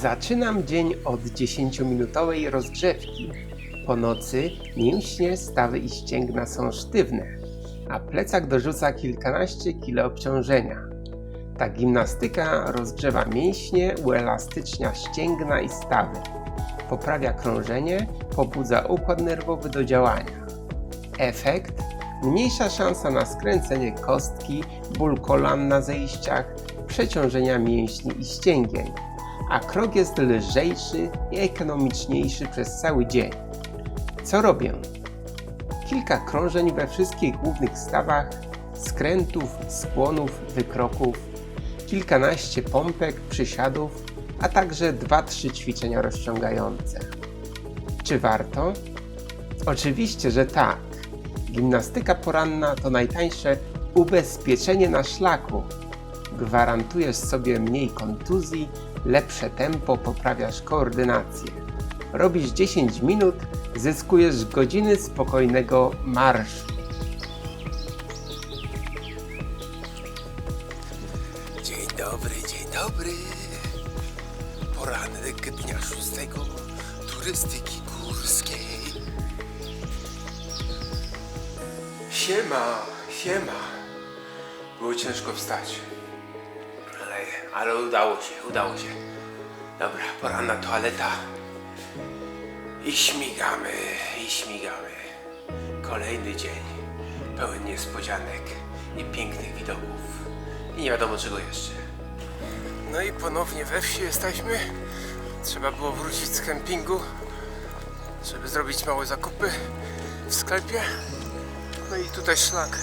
Zaczynam dzień od 10-minutowej rozgrzewki. Po nocy mięśnie, stawy i ścięgna są sztywne, a plecak dorzuca kilkanaście kilo obciążenia. Ta gimnastyka rozgrzewa mięśnie, uelastycznia ścięgna i stawy, poprawia krążenie, pobudza układ nerwowy do działania. Efekt? Mniejsza szansa na skręcenie kostki, ból kolan na zejściach, przeciążenia mięśni i ścięgień, a krok jest lżejszy i ekonomiczniejszy przez cały dzień. Co robię? Kilka krążeń we wszystkich głównych stawach, skrętów, skłonów, wykroków, kilkanaście pompek, przysiadów, a także 2-3 ćwiczenia rozciągające. Czy warto? Oczywiście, że tak. Gimnastyka poranna to najtańsze ubezpieczenie na szlaku. Gwarantujesz sobie mniej kontuzji, lepsze tempo, poprawiasz koordynację. Robisz 10 minut, zyskujesz godziny spokojnego marszu. Dzień dobry, dzień dobry. Poranek dnia szóstego turystyki górskiej. Siema, siema. Było ciężko wstać. Ale, udało się, udało się. Dobra, poranna toaleta. I śmigamy, i śmigamy. Kolejny dzień pełen niespodzianek i pięknych widoków. I nie wiadomo czego jeszcze. No i ponownie we wsi jesteśmy. Trzeba było wrócić z kempingu, żeby zrobić małe zakupy w sklepie. No i tutaj szlak.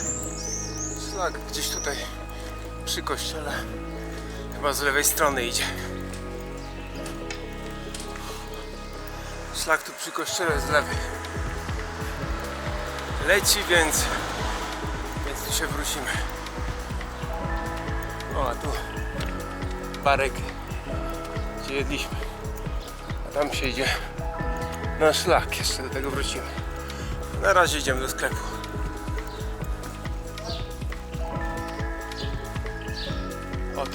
Szlak gdzieś tutaj przy kościele. Chyba z lewej strony idzie. Szlak tu przy kościele z lewej. Leci, więc, więc tu się wrócimy. O, a tu barek, gdzie jedliśmy. A tam się idzie na szlak. Jeszcze do tego wrócimy. Na razie idziemy do sklepu.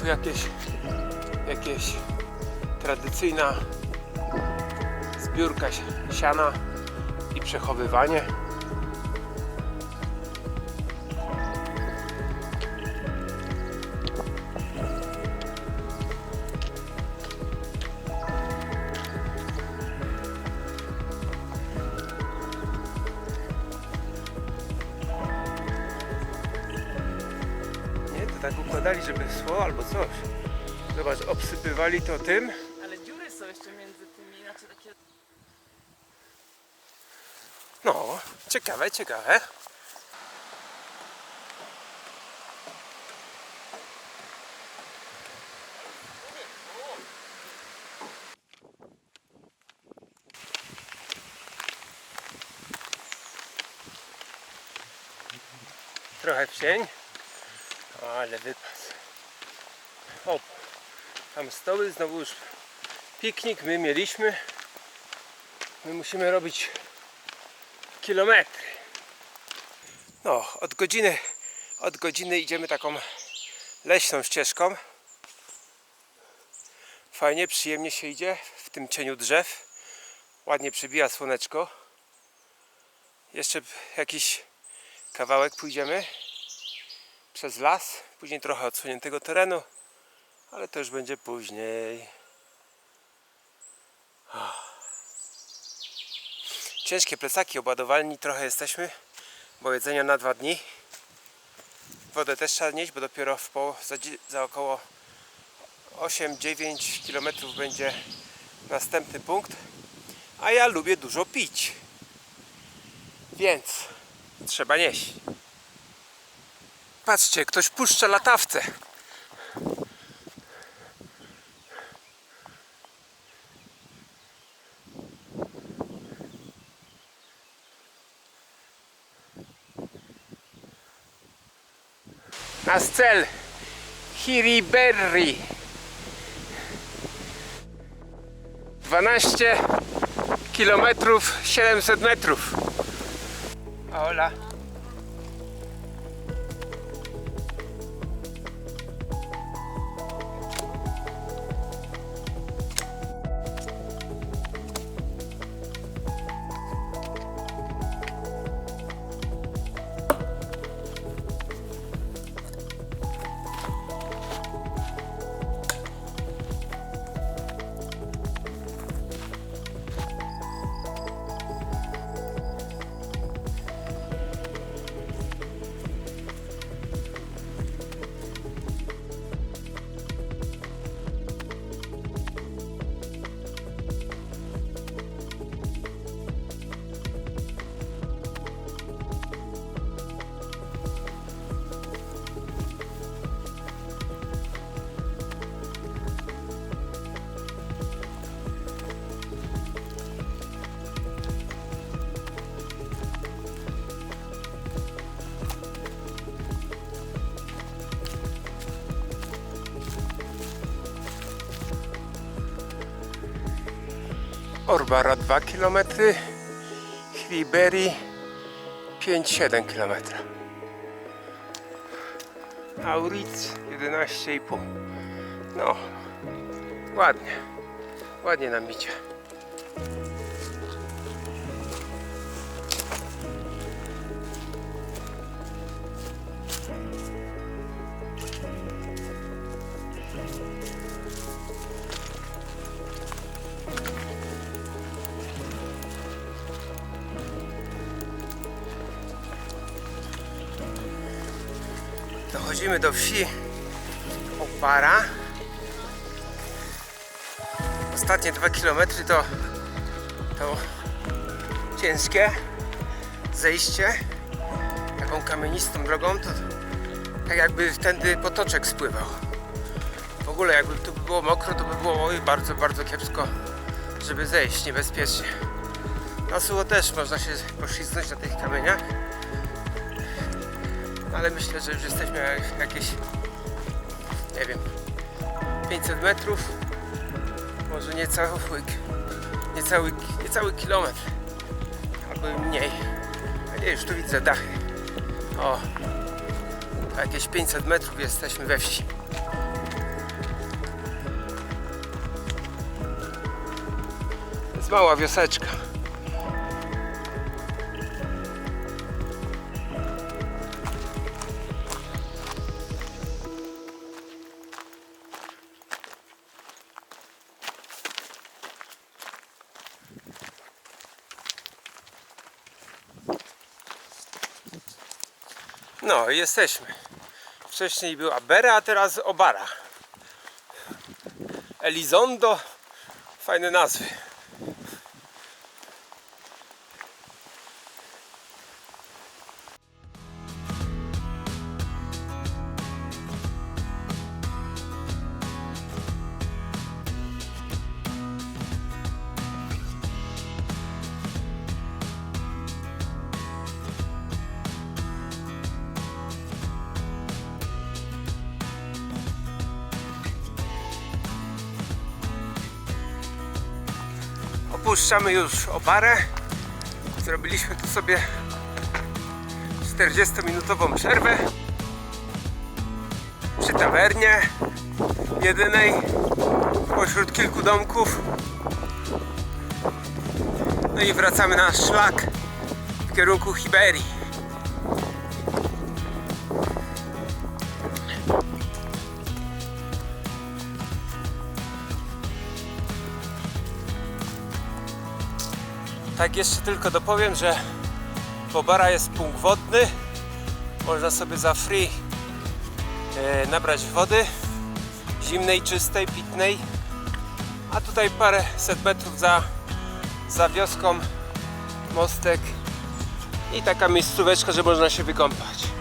Tu jakieś, jakieś tradycyjna zbiórka si- siana i przechowywanie. Tak układali, żeby szło albo coś. Zobacz, obsypywali to tym. Ale dziury są jeszcze między tymi, znaczy takie... No, ciekawe, ciekawe. Trochę w cień, ale wypas. O, tam stoły, znowu już piknik my mieliśmy. My musimy robić kilometry. No, od godziny, od godziny idziemy taką leśną ścieżką. Fajnie, przyjemnie się idzie w tym cieniu drzew. Ładnie przybija słoneczko. Jeszcze jakiś kawałek pójdziemy przez las, później trochę odsuniętego terenu, ale to już będzie później. Ciężkie plecaki obładowalni trochę jesteśmy, bo jedzenia na dwa dni. Wodę też trzeba nieść, bo dopiero w za, za około 8-9 km będzie następny punkt. A ja lubię dużo pić. Więc trzeba nieść. Patrzcie, ktoś puszcza latawce. Nasz cel Hiriberri. 12 kilometrów 700 metrów. Hola Orbara 2 km, Chwiberi 5-7 km. Auric 11,5. No, ładnie, ładnie nam idzie. Do wsi Opara. Ostatnie dwa kilometry to, to ciężkie zejście taką kamienistą drogą to tak jakby tędy potoczek spływał. W ogóle jakby tu było mokro to by było oj, bardzo, bardzo kiepsko żeby zejść niebezpiecznie. Na sucho też można się poślizgnąć na tych kamieniach ale myślę, że już jesteśmy jak- jakieś, nie wiem, 500 metrów, może niecały, niecały, niecały kilometr, albo mniej. A nie, już tu widzę dachy. O, jakieś 500 metrów jesteśmy we wsi. Jest mała wioseczka. No, i jesteśmy. Wcześniej była Bera, a teraz Obara. Elizondo. Fajne nazwy. Opuszczamy już Obarę. Zrobiliśmy tu sobie 40-minutową przerwę przy tawernie jedynej pośród kilku domków. No i wracamy na szlak w kierunku Hiberii. Tak jeszcze tylko dopowiem, że Bobara jest punkt wodny. Można sobie za free e, nabrać wody zimnej, czystej, pitnej. A tutaj parę set metrów za, za wioską mostek i taka miejscóweczka, że można się wykąpać.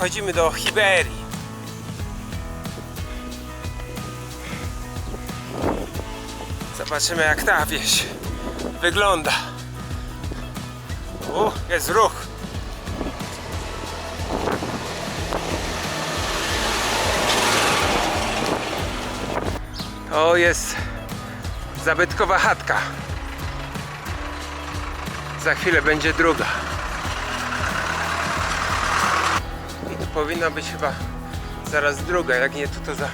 Wchodzimy do Hiberii. Zobaczymy jak ta wieś wygląda. U, jest ruch. To jest zabytkowa chatka. Za chwilę będzie druga. powinna być chyba zaraz druga, jak nie to to za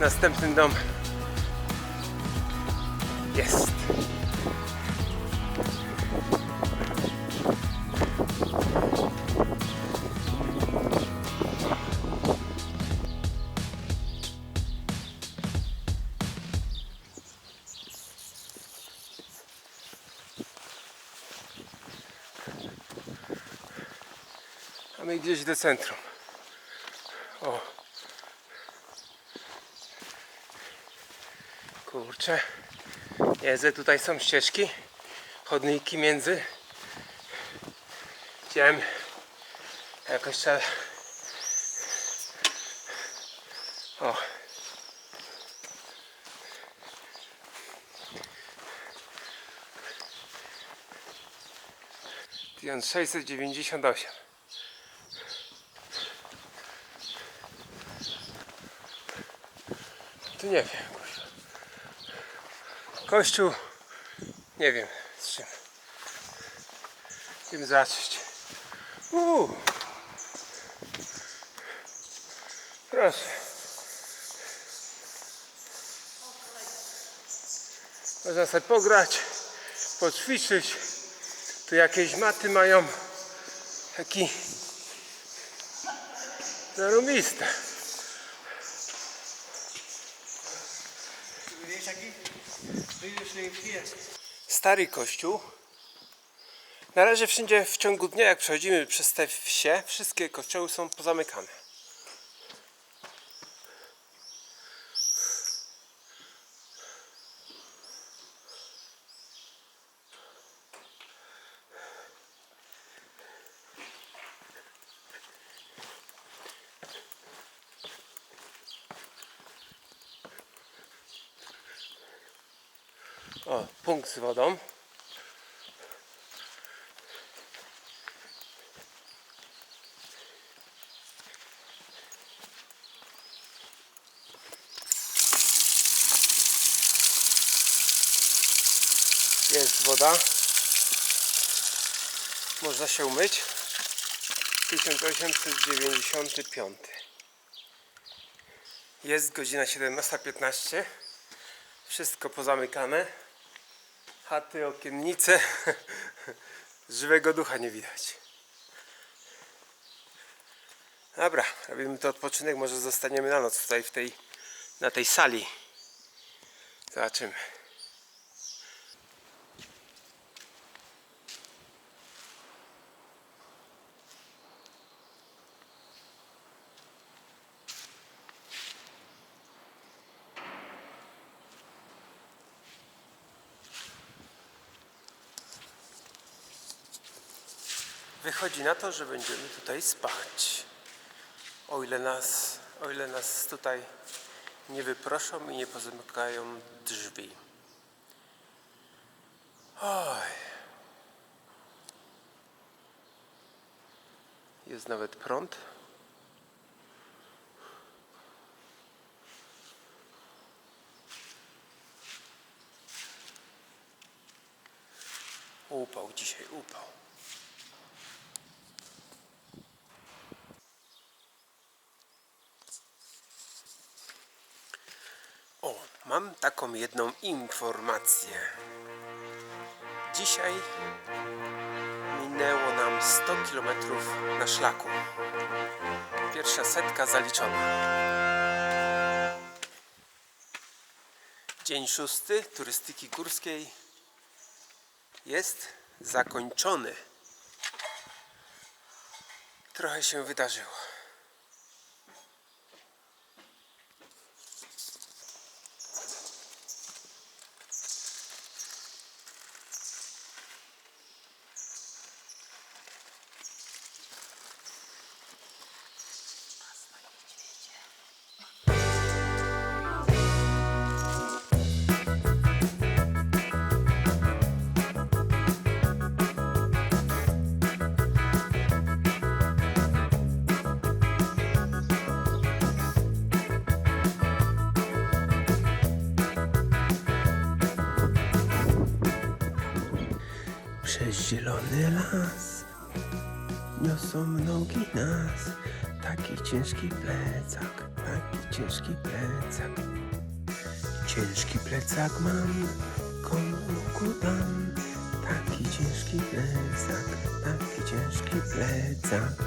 następnym dom. Jest. A my gdzieś do centrum. Kurczę. Jeżdżę, tutaj są ścieżki, chodniki między. Chciałem jakoś trzeba... O. Tysiąc sześćset dziewięćdziesiąt osiem. Tu nie wiem. Kościół, nie wiem z czym. Tym zacząć. Uuu. Proszę. Można sobie pograć, poćwiczyć. Tu jakieś maty mają. Taki zarobiste. Stary kościół. Na razie wszędzie w ciągu dnia, jak przechodzimy przez te wsie, wszystkie kościoły są pozamykane. O, punkt z wodą. Jest woda. Można się umyć. 1895. Jest godzina 17.15. Wszystko pozamykane. Chaty, okiennice. Żywego ducha nie widać. Dobra, robimy to odpoczynek. Może zostaniemy na noc tutaj w tej, na tej sali. Zobaczymy. Wychodzi na to, że będziemy tutaj spać. O ile nas, o ile nas tutaj nie wyproszą i nie pozamykają drzwi. Oj. Jest nawet prąd. Upał dzisiaj, upał. O, mam taką jedną informację. Dzisiaj minęło nam 100 km na szlaku. Pierwsza setka zaliczona. Dzień szósty turystyki górskiej jest zakończony. Trochę się wydarzyło. Przez zielony las niosą nogi nas. Taki ciężki plecak, taki ciężki plecak. Ciężki plecak mam, komu dam. Taki ciężki plecak, taki ciężki plecak.